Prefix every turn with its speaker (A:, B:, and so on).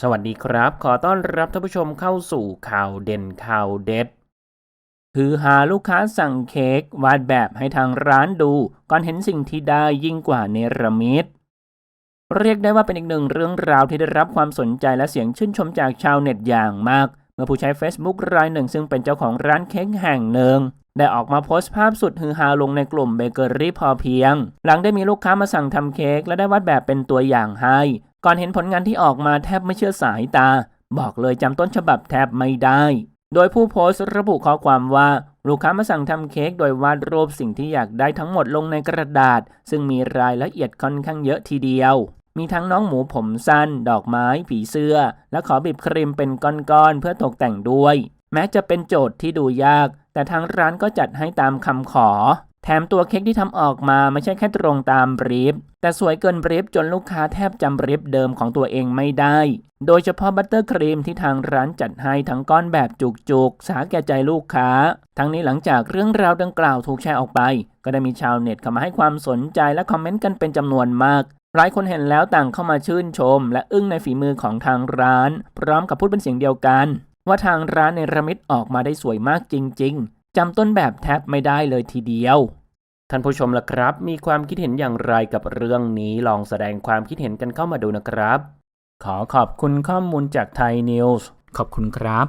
A: สวัสดีครับ ขอต้อนรับท่านผู้ชมเข้าสู่ข่าวเด่นข่าวเด็ด คือหาลูกค้าสั่งเค้กวาดแบบให้ทางร้านดู ก่อนเห็นสิ่งที่ได้ยิ่งกว่าเนรมิตเรียกได้ว่าเป็นอีกหนึ่งเรื่องราวที่ได้รับความสนใจและเสียงชื่นชมจากชาวเน็ตอย่างมาก เมื่อผู้ใช้ Facebook รายหนึ่งซึ่งเป็นเจ้าของร้านเค้กแห่งหนึ่งได้ออกมาโพสต์ภาพสุดฮือฮาลงในกลุ่มเบเกอรี่พอเพียง หลังได้มีลูกค้ามาสั่งทำเค้กและได้วาดแบบเป็นตัวอย่างให้ ก่อนเห็นผลงานที่ออกมาแทบไม่เชื่อสายตา บอกเลยจำต้นฉบับแทบไม่ได้ โดยผู้โพสต์ระบุข้อความว่าลูกค้ามาสั่งทำเค้กโดยวาดรูปสิ่งที่อยากได้ทั้งหมดลงในกระดาษ ซึ่งมีรายละเอียดค่อนข้างเยอะทีเดียว มีทั้งน้องหมูผมสั้น ดอกไม้ ผีเสื้อ และขอบีบครีมเป็นก้อนๆเพื่อตกแต่งด้วย แม้จะเป็นโจทย์ที่ดูยาก แต่ทางร้านก็จัดให้ตามคำขอ แถมตัวเค้กที่ทำออกมาไม่ใช่แค่ตรงตามบรีฟ แต่สวยเกินบรีฟจนลูกค้าแทบจำบรีฟเดิมของตัวเองไม่ได้ โดยเฉพาะบัตเตอร์ครีมที่ทางร้านจัดให้ทั้งก้อนแบบจุกๆ สาแก่ใจลูกค้า ทั้งนี้หลังจากเรื่องราวดังกล่าวถูกแชร์ออกไป ก็ได้มีชาวเน็ตเข้ามาให้ความสนใจและคอมเมนต์กันเป็นจำนวนมากหลายคนเห็นแล้วต่างเข้ามาชื่นชม และอึ้งในฝีมือของทางร้าน พร้อมกับพูดเป็นเสียงเดียวกัน ว่าทางร้านในระมิดออกมาได้สวยมากจริง ๆ จำต้นแบบแทบไม่ได้เลยทีเดียว ท่านผู้ชมล่ะครับ มีความคิดเห็นอย่างไรกับเรื่องนี้ลองแสดงความคิดเห็นกันเข้ามาดูนะครับ ขอขอบคุณข้อมูลจากไทยนิวส์ขอบคุณครับ